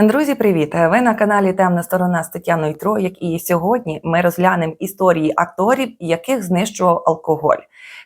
Друзі, привіт! Ви на каналі Темна сторона з Тетяною Троєк. І сьогодні ми розглянемо історії акторів, яких знищував алкоголь.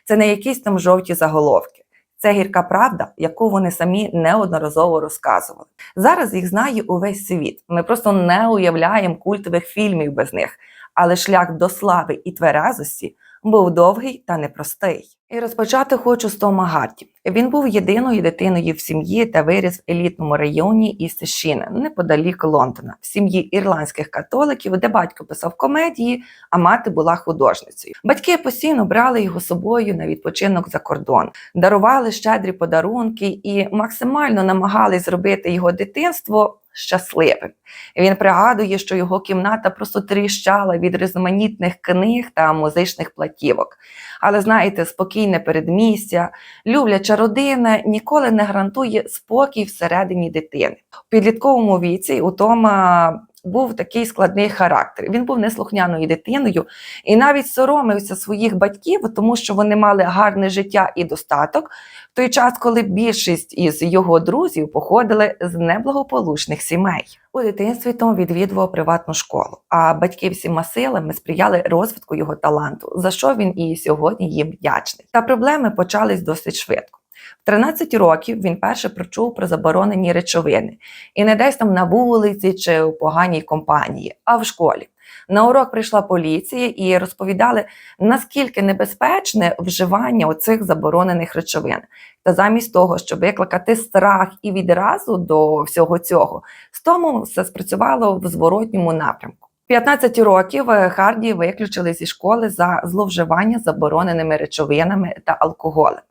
Це не якісь там жовті заголовки. Це гірка правда, яку вони самі неодноразово розказували. Зараз їх знає увесь світ. Ми просто не уявляємо культових фільмів без них. Але шлях до слави і тверезості був довгий та непростий. І розпочати хочу з Тома Гарті. Він був єдиною дитиною в сім'ї та виріс в елітному районі Істещини, неподалік Лондона, в сім'ї ірландських католиків, де батько писав комедії, а мати була художницею. Батьки постійно брали його з собою на відпочинок за кордон, дарували щедрі подарунки і максимально намагались зробити його дитинство щасливим. Він пригадує, що його кімната просто тріщала від різноманітних книг та музичних платівок. Але знаєте, спокійне передмістя, любляча родина ніколи не гарантує спокій всередині дитини. У підлітковому віці у Тома був такий складний характер. Він був неслухняною дитиною і навіть соромився своїх батьків, тому що вони мали гарне життя і достаток той час, коли більшість із його друзів походили з неблагополучних сімей. У дитинстві Том відвідував приватну школу, а батьки всіма силами сприяли розвитку його таланту, за що він і сьогодні їм вдячний. Та проблеми почались досить швидко. В 13 років він перше прочув про заборонені речовини, і не десь там на вулиці чи у поганій компанії, а в школі. На урок прийшла поліція і розповідали, наскільки небезпечне вживання оцих заборонених речовин. Та замість того, щоб викликати страх і відразу до всього цього, з тому все спрацювало в зворотньому напрямку. 15 років е, Харді виключили зі школи за зловживання забороненими речовинами та алкоголем.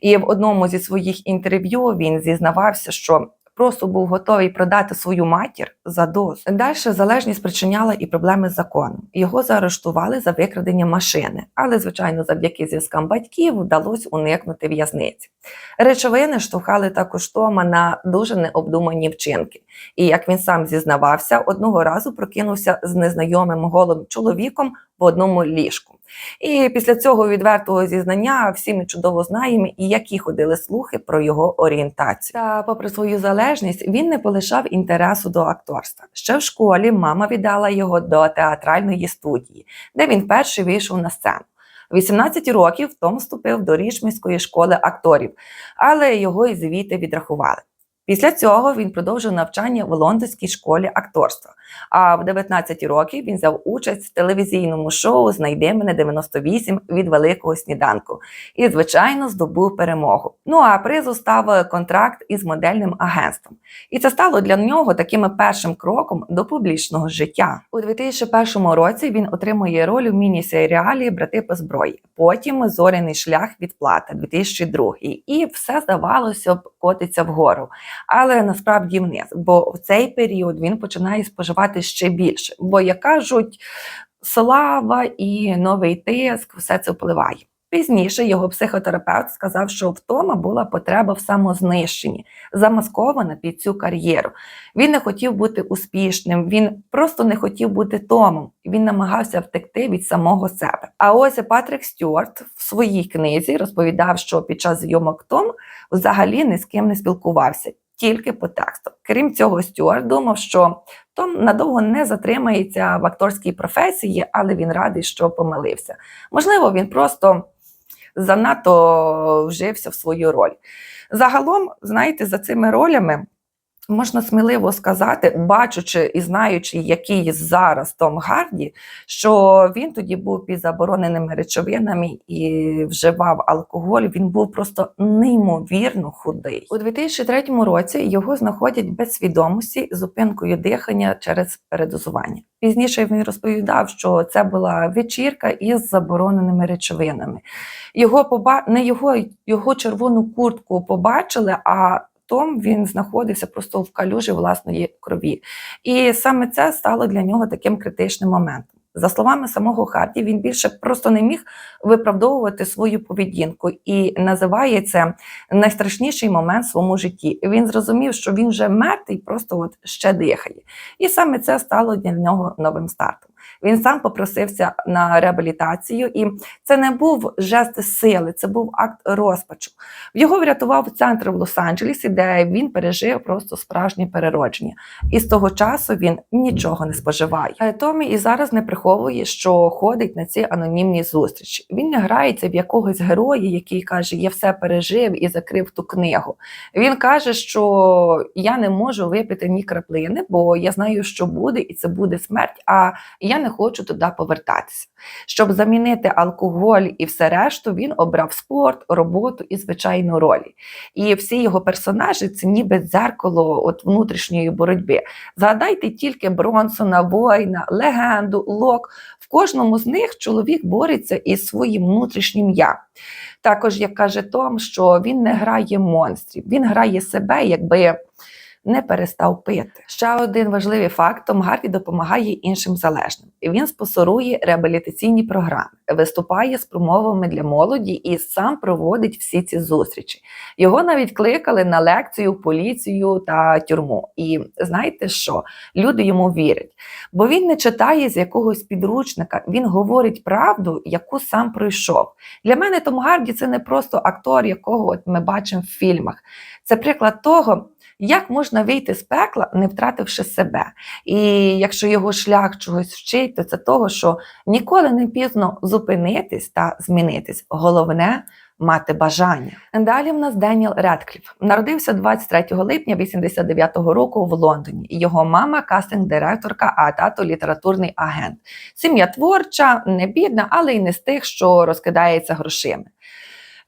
І в одному зі своїх інтерв'ю він зізнавався, що просто був готовий продати свою матір за дозу. Далі залежність спричиняла і проблеми з законом. Його заарештували за викрадення машини, але, звичайно, завдяки зв'язкам батьків вдалося уникнути в'язниці. Речовини штовхали також Тома на дуже необдумані вчинки. І як він сам зізнавався, одного разу прокинувся з незнайомим голим чоловіком в одному ліжку. І після цього відвертого зізнання всі ми чудово знаємо, і які ходили слухи про його орієнтацію. Та, попри свою залежність, він не полишав інтересу до акторства. Ще в школі мама віддала його до театральної студії, де він вперше вийшов на сцену. 18 років Том вступив до Річмівської школи акторів, але його і звідти відрахували. Після цього він продовжив навчання в лондонській школі акторства. А в 19 років він взяв участь в телевізійному шоу Знайди мене 98 від великого сніданку і, звичайно, здобув перемогу. Ну а призу став контракт із модельним агентством. І це стало для нього таким першим кроком до публічного життя. У 2001 році він отримує роль у міні-серіалі Брати по зброї. Потім зоряний шлях відплата 2002. І все здавалося б котиться вгору але насправді вниз. Бо в цей період він починає споживати ще більше. Бо, як кажуть, слава і новий тиск, все це впливає. Пізніше його психотерапевт сказав, що в Тома була потреба в самознищенні, замаскована під цю кар'єру. Він не хотів бути успішним, він просто не хотів бути Томом. Він намагався втекти від самого себе. А ось Патрік Стюарт в своїй книзі розповідав, що під час зйомок Том взагалі ні з ким не спілкувався тільки по тексту. Крім цього, Стюарт думав, що Том надовго не затримається в акторській професії, але він радий, що помилився. Можливо, він просто занадто вжився в свою роль. Загалом, знаєте, за цими ролями можна сміливо сказати, бачучи і знаючи, який зараз Том Гарді, що він тоді був під забороненими речовинами і вживав алкоголь. Він був просто неймовірно худий. У 2003 році його знаходять без свідомості зупинкою дихання через передозування. Пізніше він розповідав, що це була вечірка із забороненими речовинами. Його поба... не його, його червону куртку побачили, а том він знаходився просто в калюжі власної крові. І саме це стало для нього таким критичним моментом. За словами самого Харді, він більше просто не міг виправдовувати свою поведінку і називає це найстрашніший момент в своєму житті. Він зрозумів, що він вже мертвий, просто от ще дихає. І саме це стало для нього новим стартом. Він сам попросився на реабілітацію, і це не був жест сили, це був акт розпачу. Його врятував центр в Лос-Анджелесі, де він пережив просто справжнє переродження. І з того часу він нічого не споживає. Е, Томі і зараз не приховує, що ходить на ці анонімні зустрічі. Він не грається в якогось героя, який каже: Я все пережив і закрив ту книгу. Він каже, що я не можу випити ні краплини, бо я знаю, що буде, і це буде смерть. А я не хочу туди повертатися. Щоб замінити алкоголь і все решту, він обрав спорт, роботу і звичайну ролі. І всі його персонажі це ніби дзеркало от внутрішньої боротьби. Згадайте тільки Бронсона, воїна, легенду, лок. В кожному з них чоловік бореться із своїм внутрішнім я. Також, як каже Том, що він не грає монстрів, він грає себе, якби не перестав пити. Ще один важливий факт: Том Гарді допомагає іншим залежним. Він спонсорує реабілітаційні програми, виступає з промовами для молоді і сам проводить всі ці зустрічі. Його навіть кликали на лекцію поліцію та тюрму. І знаєте що? Люди йому вірять, бо він не читає з якогось підручника, він говорить правду, яку сам пройшов. Для мене Том Гарді це не просто актор, якого от ми бачимо в фільмах. Це приклад того. Як можна вийти з пекла, не втративши себе? І якщо його шлях чогось вчить, то це того, що ніколи не пізно зупинитись та змінитись. Головне мати бажання. Далі в нас Деніел Редкліф. Народився 23 липня 89-го року в Лондоні. Його мама кастинг-директорка, а тато літературний агент. Сім'я творча, не бідна, але й не з тих, що розкидається грошима.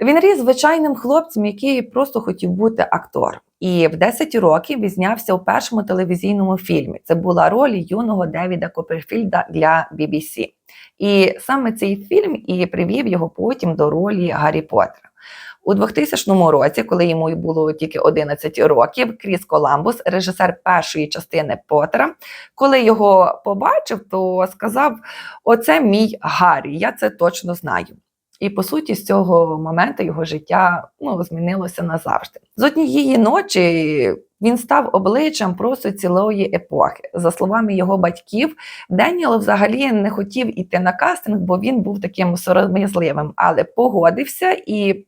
Він ріс звичайним хлопцем, який просто хотів бути актором. І в 10 років відзнявся у першому телевізійному фільмі. Це була роль юного Девіда Копперфільда для BBC. І саме цей фільм і привів його потім до ролі Гаррі Поттера. У 2000 році, коли йому було тільки 11 років, Кріс Коламбус, режисер першої частини Поттера, коли його побачив, то сказав: Оце мій Гаррі, я це точно знаю. І по суті, з цього моменту його життя ну, змінилося назавжди. З однієї ночі він став обличчям просто цілої епохи. За словами його батьків, Деніел взагалі не хотів іти на кастинг, бо він був таким сором'язливим, але погодився і.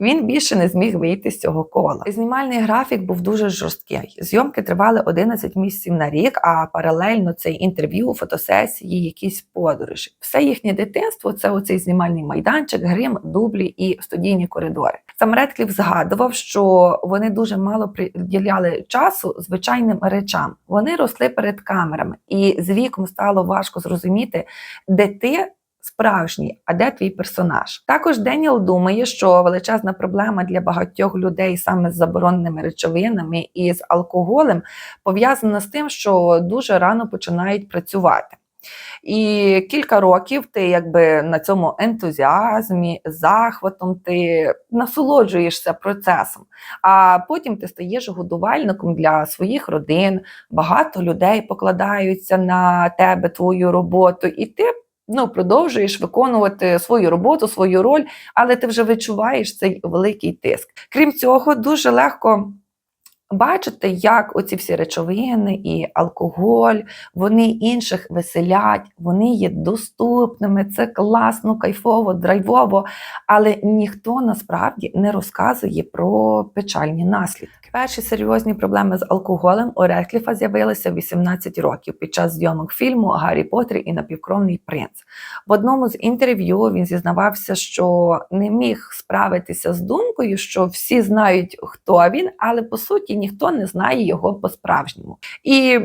Він більше не зміг вийти з цього кола. Знімальний графік був дуже жорсткий. Зйомки тривали 11 місяців на рік, а паралельно це інтерв'ю, фотосесії, якісь подорожі. Все їхнє дитинство це оцей знімальний майданчик, грим, дублі і студійні коридори. Сам Редкліф згадував, що вони дуже мало приділяли часу звичайним речам. Вони росли перед камерами, і з віком стало важко зрозуміти, де ти справжній, а де твій персонаж. Також Деніел думає, що величезна проблема для багатьох людей саме з забороненими речовинами і з алкоголем пов'язана з тим, що дуже рано починають працювати. І кілька років ти якби на цьому ентузіазмі, захватом, ти насолоджуєшся процесом, а потім ти стаєш годувальником для своїх родин, багато людей покладаються на тебе, твою роботу, і ти ну, продовжуєш виконувати свою роботу, свою роль, але ти вже відчуваєш цей великий тиск. Крім цього, дуже легко. Бачите, як оці всі речовини і алкоголь, вони інших веселять, вони є доступними, це класно, кайфово, драйвово, але ніхто насправді не розказує про печальні наслідки. Перші серйозні проблеми з алкоголем у Редкліфа з'явилися 18 років під час зйомок фільму Гаррі Поттер і напівкровний принц. В одному з інтерв'ю він зізнавався, що не міг справитися з думкою, що всі знають, хто він, але по суті ніхто не знає його по-справжньому. І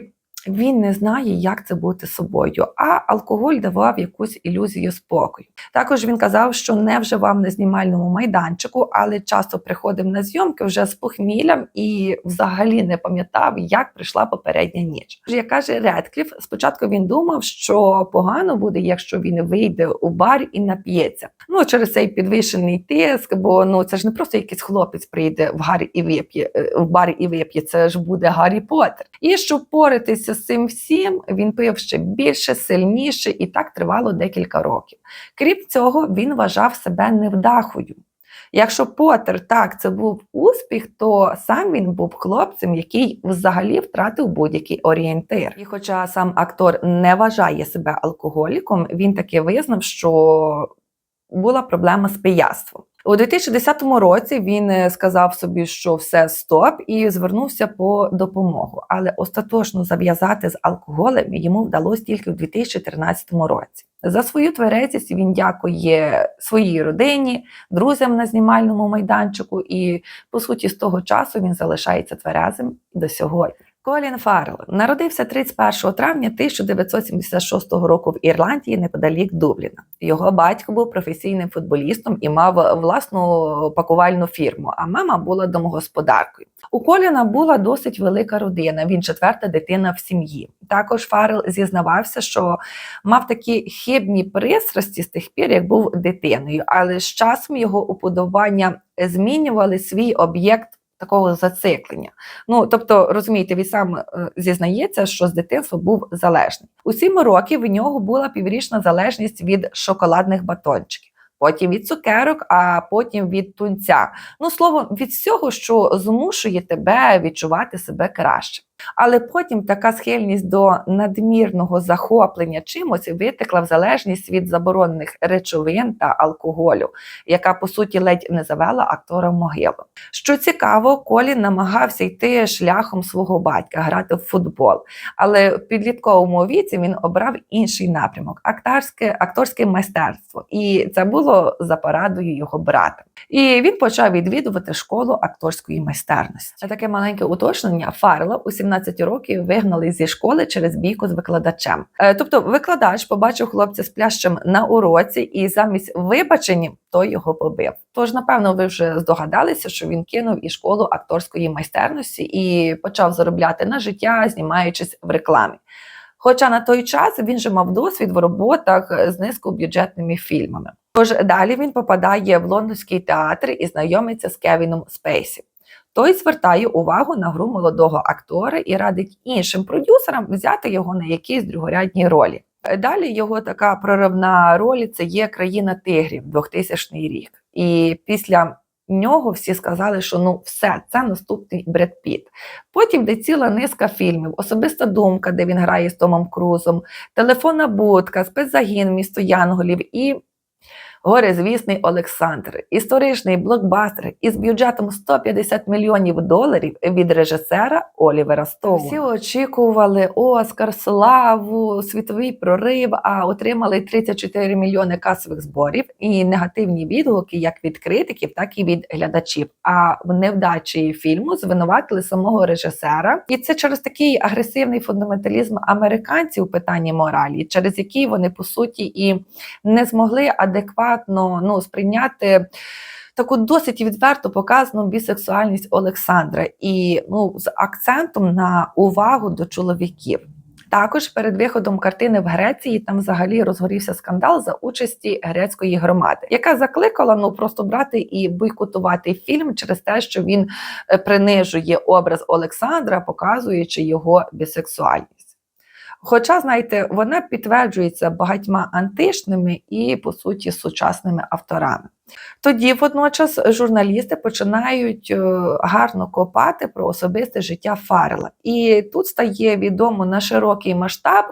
він не знає, як це бути собою, а алкоголь давав якусь ілюзію спокою. Також він казав, що не вживав на знімальному майданчику, але часто приходив на зйомки вже з похміллям і взагалі не пам'ятав, як прийшла попередня ніч. Як каже Редкліф, спочатку він думав, що погано буде, якщо він вийде у бар і нап'ється. Ну через цей підвищений тиск, бо ну це ж не просто якийсь хлопець прийде в Гаррі і вип'є е, в бар і вип'є. Це ж буде Гаррі Поттер. І щоб поритися з цим всім, він пив ще більше, сильніше, і так тривало декілька років. Крім цього, він вважав себе невдахою. Якщо Поттер так це був успіх, то сам він був хлопцем, який взагалі втратив будь-який орієнтир. І хоча сам актор не вважає себе алкоголіком, він таки визнав, що була проблема з пияцтвом. У 2010 році він е, сказав собі, що все стоп, і звернувся по допомогу. Але остаточно зав'язати з алкоголем йому вдалося тільки в 2013 році. За свою тверезість він дякує своїй родині, друзям на знімальному майданчику, і по суті з того часу він залишається тверезим до сьогодні. Колін Фаррелл народився 31 травня 1976 року в Ірландії неподалік Дубліна. Його батько був професійним футболістом і мав власну пакувальну фірму, а мама була домогосподаркою. У Коліна була досить велика родина. Він четверта дитина в сім'ї. Також Фаррелл зізнавався, що мав такі хибні пристрасті з тих пір, як був дитиною, але з часом його уподобання змінювали свій об'єкт такого зациклення. Ну тобто, розумієте, він сам е, зізнається, що з дитинства був залежний. У сім років в нього була піврічна залежність від шоколадних батончиків. Потім від цукерок, а потім від тунця. Ну, словом, від всього, що змушує тебе відчувати себе краще. Але потім така схильність до надмірного захоплення чимось витекла в залежність від заборонених речовин та алкоголю, яка по суті ледь не завела актора в могилу. Що цікаво, Колін намагався йти шляхом свого батька, грати в футбол, але в підлітковому віці він обрав інший напрямок акторське, акторське майстерство, і це було за порадою його брата. І він почав відвідувати школу акторської майстерності. Таке маленьке уточнення Фаррелла у 17 років вигнали зі школи через бійку з викладачем. Е, Тобто, викладач побачив хлопця з плящем на уроці, і замість вибачення той його побив. Тож, напевно, ви вже здогадалися, що він кинув і школу акторської майстерності і почав заробляти на життя, знімаючись в рекламі. Хоча на той час він же мав досвід в роботах з низькобюджетними фільмами. Тож далі він попадає в лондонський театр і знайомиться з Кевіном Спейсі. Той звертає увагу на гру молодого актора і радить іншим продюсерам взяти його на якісь другорядні ролі. Далі його така проривна роль це є країна тигрів 2000 рік. І після нього всі сказали, що ну все, це наступний Бред Піт. Потім де ціла низка фільмів, особиста думка, де він грає з Томом Крузом, телефонна будка, спецзагін місто Янголів і горизвісний Олександр, історичний блокбастер із бюджетом 150 мільйонів доларів від режисера Олівера Стоуна. Всі очікували Оскар, славу, світовий прорив, а отримали 34 мільйони касових зборів і негативні відгуки як від критиків, так і від глядачів. А в невдачі фільму звинуватили самого режисера, і це через такий агресивний фундаменталізм американців у питанні моралі, через який вони по суті і не змогли адекватно ну, сприйняти. Таку досить відверто показану бісексуальність Олександра і ну, з акцентом на увагу до чоловіків. Також перед виходом картини в Греції там взагалі розгорівся скандал за участі грецької громади, яка закликала ну просто брати і бойкотувати фільм через те, що він е, принижує образ Олександра, показуючи його бісексуальність. Хоча, знаєте, вона підтверджується багатьма античними і, по суті, сучасними авторами. Тоді, водночас, журналісти починають е, гарно копати про особисте життя Фаррела. І тут стає відомо на широкий масштаб.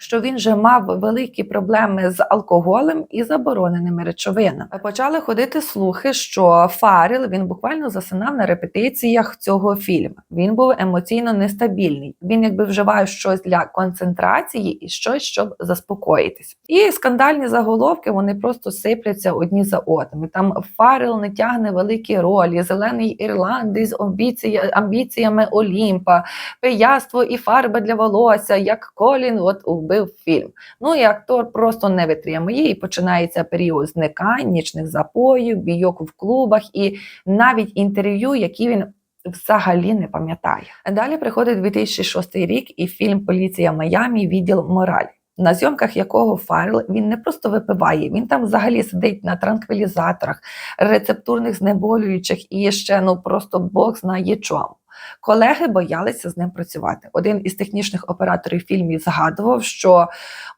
Що він вже мав великі проблеми з алкоголем і забороненими речовинами. Почали ходити слухи, що Фаррел він буквально засинав на репетиціях цього фільму. Він був емоційно нестабільний. Він якби вживав щось для концентрації і щось, щоб заспокоїтись. І скандальні заголовки вони просто сипляться одні за одними. Там Фаррел не тягне великі ролі, зелений ірландець амбіція, амбіціями Олімпа, пияство і фарба для волосся, як Колін. От вбив фільм. Ну і актор просто не витримує, і починається період зникань, нічних запоїв, бійок в клубах і навіть інтерв'ю, які він. Взагалі не пам'ятає. Далі приходить 2006 рік і фільм Поліція Майамі відділ моралі. На зйомках якого Фаррел він не просто випиває, він там взагалі сидить на транквілізаторах, рецептурних знеболюючих і ще ну просто Бог знає чому. Колеги боялися з ним працювати. Один із технічних операторів фільмів згадував, що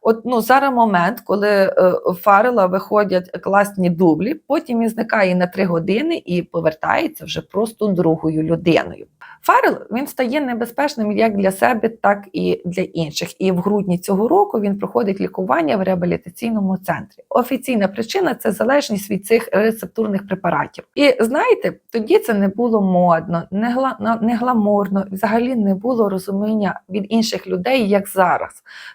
от ну зараз момент, коли е, у Фаррела виходять класні дублі, потім він зникає на три години і повертається вже просто другою людиною. Фаррел він стає небезпечним як для себе, так і для інших. І в грудні цього року він проходить лікування в реабілітаційному центрі. Офіційна причина це залежність від цих рецептурних препаратів. І знаєте, тоді це не було модно, не, гла, не гламурно, взагалі не було розуміння від інших людей, як зараз.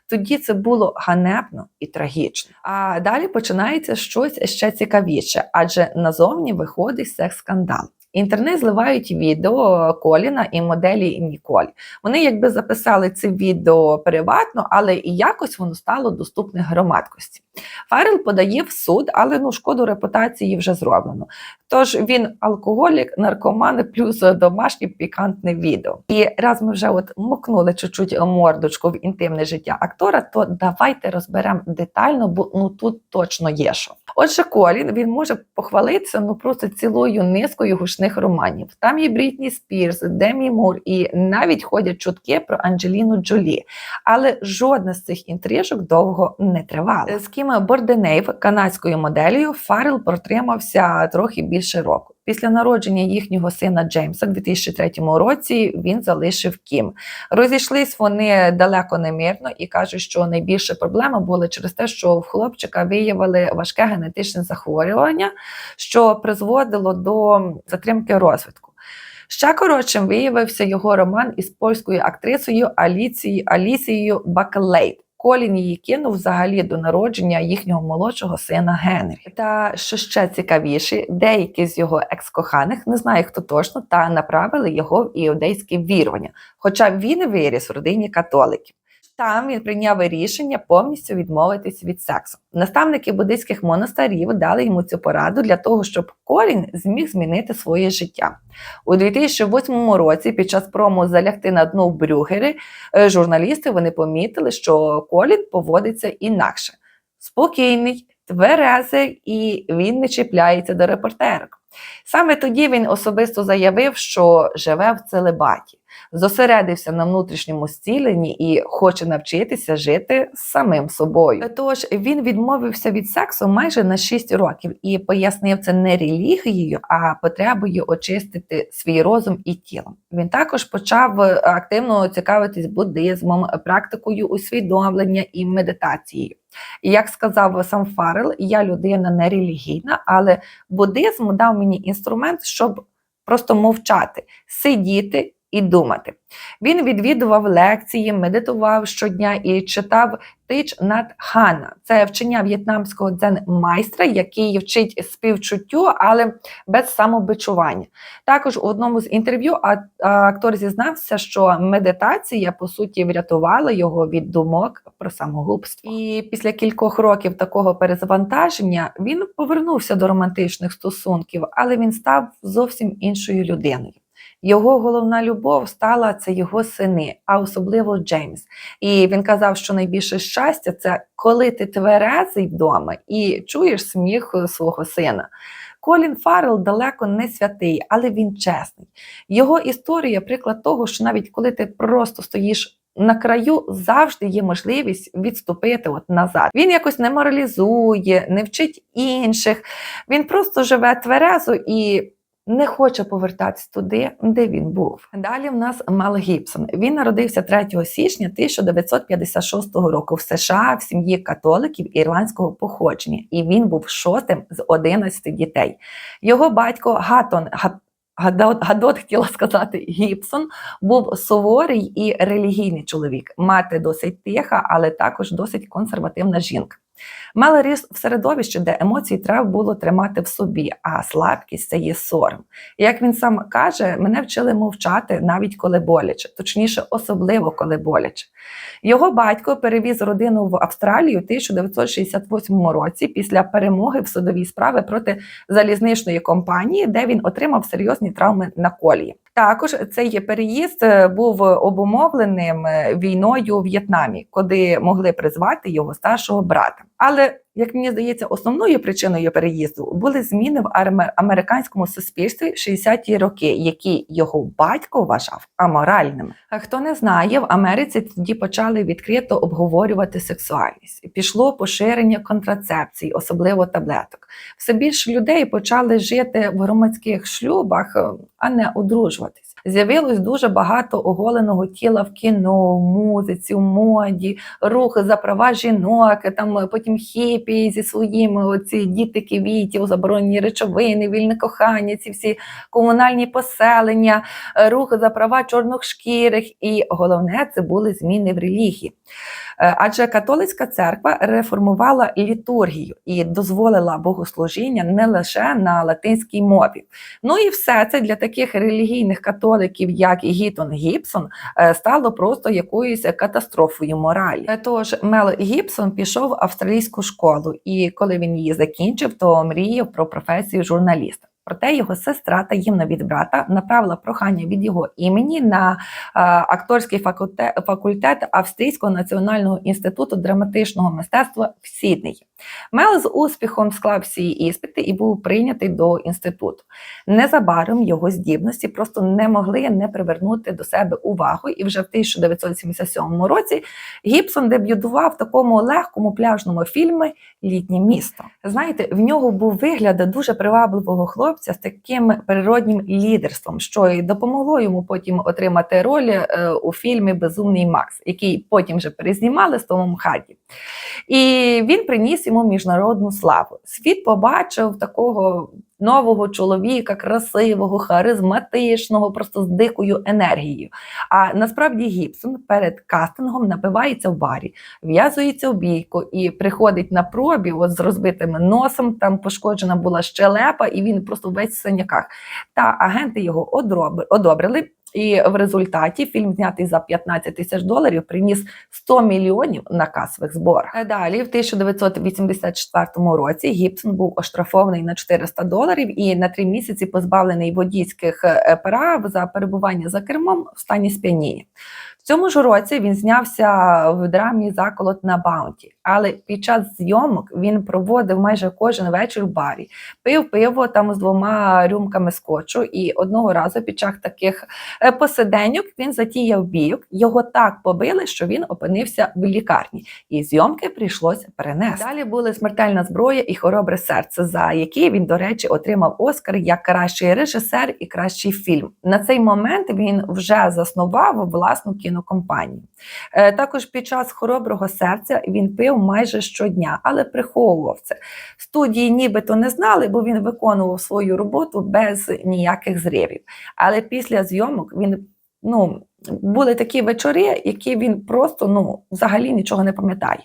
Тоді це було ганебно і трагічно. А далі починається щось ще цікавіше, адже назовні виходить секс-скандал. Інтернет зливають відео Коліна і моделі Ніколь. Вони якби записали це відео приватно, але і якось воно стало доступне громадськості. Фаррел подає в суд, але ну шкоду репутації вже зроблено. Тож він алкоголік, наркоман, плюс домашнє пікантне відео. І раз ми вже от мокнули чуть-чуть мордочку в інтимне життя актора, то давайте розберемо детально, бо ну тут точно є що. Отже, Колін він може похвалитися ну просто цілою низкою гучних романів. Там є Брітні Спірс, Демі Мур і навіть ходять чутки про Анджеліну Джолі. Але жодна з цих інтрижок довго не тривала. З Кім Борденейв, канадською моделлю, Фаррел протримався трохи більше року. Після народження їхнього сина Джеймса у 2003 році він залишив Кім. Розійшлись вони далеко немірно і кажуть, що найбільша проблема була через те, що в хлопчика виявили важке генетичне захворювання, що призводило до затримки розвитку. Ще коротшим виявився його роман із польською актрисою Аліцією Алісією Бакелейт. Колін її кинув взагалі до народження їхнього молодшого сина Генрі. Та що ще цікавіше, деякі з його екс-коханих, не знаю хто точно, та направили його в іудейське вірування, хоча він виріс в родині католиків. Там він прийняв рішення повністю відмовитись від сексу. Наставники буддийських монастирів дали йому цю пораду для того, щоб Колін зміг змінити своє життя. У 2008 році, під час прому залягти на дно в Брюгери, е, журналісти вони помітили, що Колін поводиться інакше. Спокійний, тверезий і він не чіпляється до репортерок. Саме тоді він особисто заявив, що живе в целебаті, зосередився на внутрішньому зціленні і хоче навчитися жити самим собою. Тож він відмовився від сексу майже на 6 років і пояснив це не релігією, а потребою очистити свій розум і тіло. Він також почав активно цікавитись буддизмом, практикою усвідомлення і медитацією. Як сказав сам Фарел, я людина не релігійна, але буддизм дав мені інструмент, щоб просто мовчати, сидіти і думати. Він відвідував лекції, медитував щодня і читав Тич над Хана. Це вчення в'єтнамського дзен-майстра, який вчить співчуттю, але без самобичування. Також у одному з інтерв'ю актор зізнався, що медитація по суті врятувала його від думок про самогубство. І після кількох років такого перезавантаження він повернувся до романтичних стосунків, але він став зовсім іншою людиною. Його головна любов стала це його сини, а особливо Джеймс. І він казав, що найбільше щастя це коли ти тверезий вдома і чуєш сміх свого сина. Колін Фаррел далеко не святий, але він чесний. Його історія приклад того, що навіть коли ти просто стоїш. На краю завжди є можливість відступити от назад. Він якось не моралізує, не вчить інших. Він просто живе тверезо і не хоче повертатись туди, де він був. Далі в нас Мел Гібсон. Він народився 3 січня 1956 року в США в сім'ї католиків ірландського походження, і він був шостим з 11 дітей. Його батько Гатон Гадот, Гадот хотіла сказати Гібсон, був суворий і релігійний чоловік. Мати досить тиха, але також досить консервативна жінка. Мала ріс в середовищі, де емоції треба було тримати в собі, а слабкість це є сором. Як він сам каже, мене вчили мовчати навіть коли боляче, точніше, особливо коли боляче. Його батько перевіз родину в Австралію у 1968 році після перемоги в судовій справі проти залізничної компанії, де він отримав серйозні травми на колії. Також цей переїзд е, був обумовленим е, війною у В'єтнамі, куди могли призвати його старшого брата. Але як мені здається, основною причиною переїзду були зміни в американському суспільстві в 60-ті роки, які його батько вважав аморальними. А хто не знає, в Америці тоді почали відкрито обговорювати сексуальність. Пішло поширення контрацепцій, особливо таблеток. Все більше людей почали жити в громадських шлюбах, е, а не одружуватись. З'явилось дуже багато оголеного тіла в кіно, музиці, в моді, рухи за права жінок, там е, потім хіпі зі своїми оці діти ківітів, заборонені речовини, вільне кохання, ці всі комунальні поселення, рух за права чорношкірих. І головне, це були зміни в релігії. Е, Адже католицька церква реформувала літургію і дозволила богослужіння не лише на латинській мові. Ну і все це для таких релігійних католиків, як Гітон Гібсон, е, стало просто якоюсь катастрофою моралі. Тож Мел Гібсон пішов в австралійську школу, і коли він її закінчив, то мріяв про професію журналіста. Проте його сестра таємно від брата направила прохання від його імені на е, акторський факультет, факультет Австрійського національного інституту драматичного мистецтва в Сіднеї. Мел з успіхом склав всі іспити і був прийнятий до інституту. Незабаром його здібності просто не могли не привернути до себе увагу, і вже в 1977 році Гібсон дебютував в такому легкому пляжному фільмі Літнє місто. Знаєте, в нього був вигляд дуже привабливого хлопця з таким природнім лідерством, що й допомогло йому потім отримати роль е, у фільмі Безумний Макс, який потім вже перезнімали з Томом Хаді. І він приніс йому міжнародну славу. Світ побачив такого нового чоловіка, красивого, харизматичного, просто з дикою енергією. А насправді Гібсон перед кастингом напивається в барі, в'язується в бійку і приходить на пробі от з розбитим носом, там пошкоджена була щелепа, і він просто весь в синяках. Та агенти його одобрили. І в результаті фільм, знятий за 15 тисяч доларів, приніс 100 мільйонів на касових зборах. Е, Далі, в 1984 році, Гібсон був оштрафований на 400 доларів і на три місяці позбавлений водійських е, прав за перебування за кермом в стані сп'яніння. В цьому ж році він знявся в драмі Заколот на Баунті, але під час зйомок він проводив майже кожен вечір в барі, пив пиво там з двома рюмками скотчу, і одного разу під час таких е, посиденьок він затіяв бійок. Його так побили, що він опинився в лікарні, і зйомки прийшлося перенести. Далі були смертельна зброя і хоробре серце, за які він, до речі, отримав Оскар як кращий режисер і кращий фільм. На цей момент він вже заснував власну кінокомпанію. Е, Також під час хороброго серця він пив майже щодня, але приховував це. Студії нібито не знали, бо він виконував свою роботу без ніяких зривів. Але після зйомок він ну. Були такі вечори, які він просто ну взагалі нічого не пам'ятає.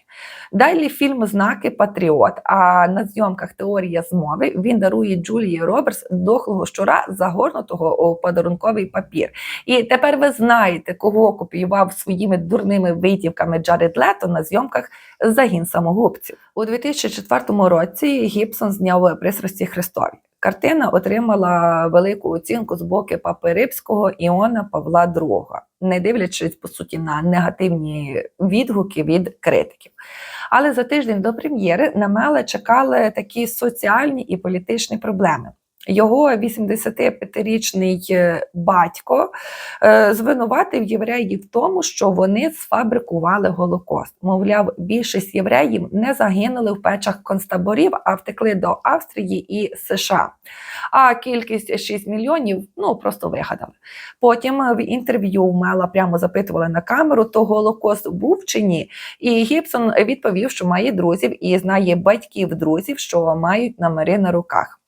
Далі фільм Знаки Патріот. А на зйомках Теорія змови він дарує Джулії Робертс дохлого щура, загорнутого у подарунковий папір. І тепер ви знаєте, кого копіював своїми дурними витівками Джаред Лето на зйомках Загін самогубців. У 2004 році Гібсон зняв пристрасті Христові. Картина отримала велику оцінку з боку Папи Рибського Іона Павла II, не дивлячись по суті на негативні відгуки від критиків. Але за тиждень до прем'єри на Меле чекали такі соціальні і політичні проблеми. Його 85-річний е, батько е, звинуватив євреїв в тому, що вони сфабрикували Голокост. Мовляв, більшість євреїв не загинули в печах концтаборів, а втекли до Австрії і США. А кількість 6 мільйонів ну просто вигадали. Потім е, в інтерв'ю у Мела прямо запитували на камеру, то Голокост був чи ні. І Гібсон відповів, що має друзів і знає батьків друзів, що мають номери на руках.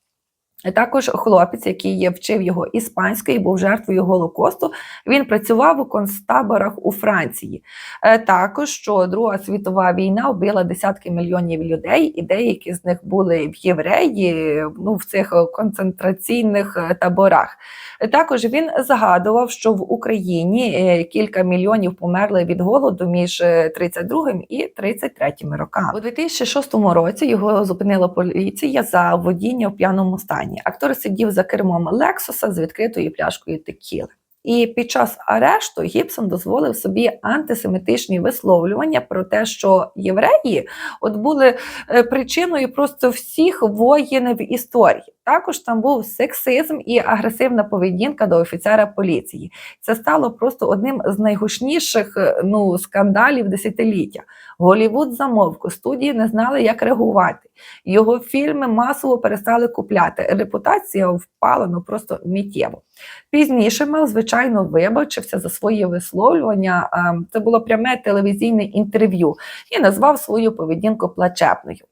Також хлопець, який вчив його іспанської, був жертвою Голокосту. Він працював у концтаборах у Франції. Е, Також що Друга світова війна вбила десятки мільйонів людей, і деякі з них були в євреї ну, в цих концентраційних е, таборах. Е, Також він згадував, що в Україні кілька мільйонів померли від голоду між е, 32 і 33 роками. У 2006 році його зупинила поліція за водіння в п'яному стані. Актор сидів за кермом Лексуса з відкритою пляшкою текіли. І під час арешту Гібсон дозволив собі антисемітичні висловлювання про те, що євреї от були е, причиною просто всіх воїн в історії. Також там був сексизм і агресивна поведінка до офіцера поліції. Це стало просто одним з найгучніших е, ну, скандалів десятиліття. Голівуд замовк, студії не знали, як реагувати. Його фільми масово перестали купляти. Репутація впала ну просто миттєво. Пізніше Мел, звичайно, вибачився за свої висловлювання. Це було пряме телевізійне інтерв'ю і назвав свою поведінку плачебною.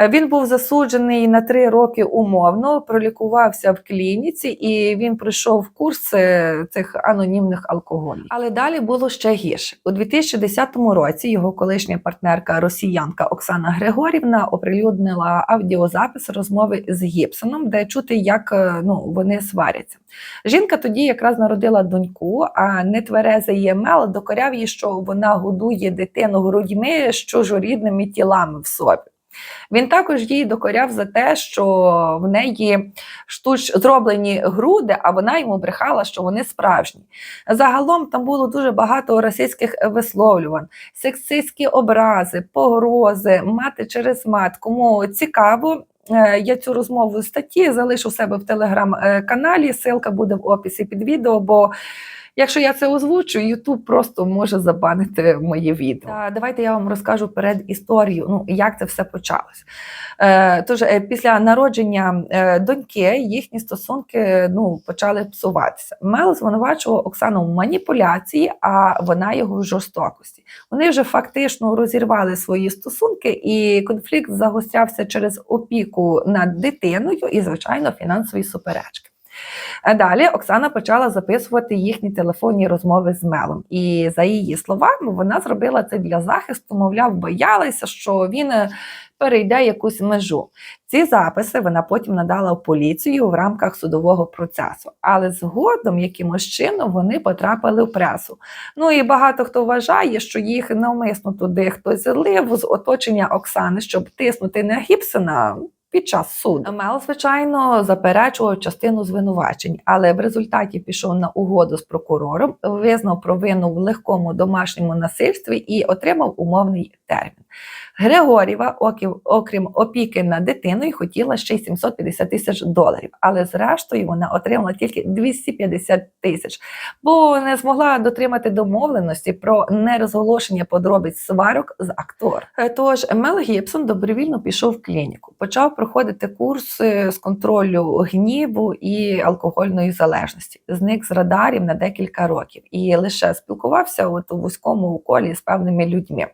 Е, Він був засуджений на три роки умовно, пролікувався в клініці, і він пройшов курс цих анонімних алкоголів. Але далі було ще гірше. У 2010 році його колишня партнерка росіянка Оксана Григорівна оприлюднила аудіозапис розмови з Гібсоном, де чути, як е, ну, вони сваряться. Жінка тоді якраз народила доньку, а нетверезий Ємел докоряв їй, що вона годує дитину грудьми з чужорідними тілами в собі. Він також їй докоряв за те, що в неї штуч зроблені груди, а вона йому брехала, що вони справжні. Загалом там було дуже багато російських висловлювань, сексистські образи, погрози, мати через мат. Кому цікаво. е, Я цю розмову з статті залишу у себе в телеграм-каналі. Ссылка буде в описі під відео, бо Якщо я це озвучу, YouTube просто може забанити моє відео. Та, давайте я вам розкажу перед історію, ну як це все почалось. Е, тож, е, після народження е, доньки їхні стосунки ну, почали псуватися. Мел звинувачував Оксану в маніпуляції, а вона його в жорстокості. Вони вже фактично розірвали свої стосунки, і конфлікт загострявся через опіку над дитиною і, звичайно, фінансові суперечки. А Далі Оксана почала записувати їхні телефонні розмови з Мелом. І за її словами, вона зробила це для захисту, мовляв, боялася, що він е, перейде якусь межу. Ці записи вона потім надала в поліцію в рамках судового процесу, але згодом якимось чином вони потрапили в пресу. Ну і багато хто вважає, що їх навмисно туди хтось злив з оточення Оксани, щоб тиснути на Гібсона. Під час суду Мел, звичайно, заперечував частину звинувачень, але в результаті пішов на угоду з прокурором, визнав провину в легкому домашньому насильстві і отримав умовний термін. Григорєва, оків- окрім опіки над дитиною, хотіла ще й 750 тисяч доларів, але зрештою вона отримала тільки 250 тисяч, бо не змогла дотримати домовленості про нерозголошення подробиць сварок з актором. Е, Тож Мел Гібсон добровільно пішов в клініку, почав проходити курси з контролю гніву і алкогольної залежності. Зник з радарів на декілька років і лише спілкувався от у вузькому колі з певними людьми.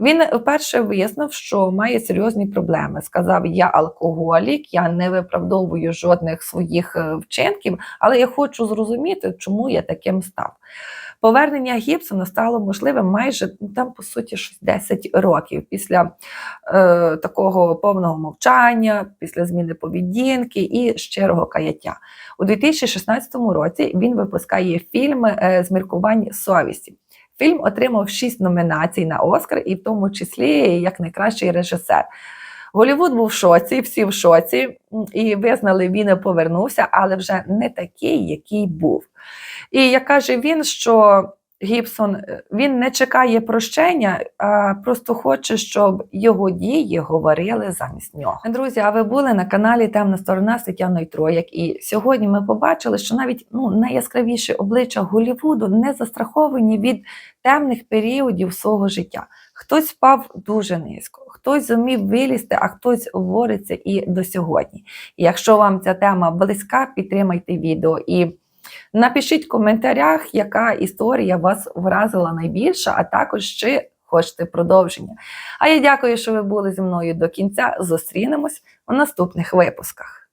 Він вперше визнав, що має серйозні проблеми. Сказав: Я алкоголік, я не виправдовую жодних своїх е, вчинків, але я хочу зрозуміти, чому я таким став. Повернення Гібсона стало можливим майже ну, там, по суті, 10 років після е, такого повного мовчання, після зміни поведінки і щирого каяття. У 2016 році він випускає фільм е, з міркувань совісті. Фільм отримав шість номінацій на Оскар, і в тому числі як найкращий режисер. Голівуд був в шоці, всі в шоці, і визнали, він повернувся, але вже не такий, який був. І як каже він, що Гібсон е, він не чекає прощення, а просто хоче, щоб його дії говорили замість нього. Друзі, а ви були на каналі Темна сторона з Тетяною Трояк. І сьогодні ми побачили, що навіть ну, найяскравіші обличчя Голівуду не застраховані від темних періодів свого життя. Хтось впав дуже низько, хтось зумів вилізти, а хтось бореться і до сьогодні. І якщо вам ця тема близька, підтримайте відео і напишіть в коментарях, яка історія вас вразила найбільше, а також чи хочете продовження. А я дякую, що ви були зі мною до кінця. Зустрінемось у наступних випусках.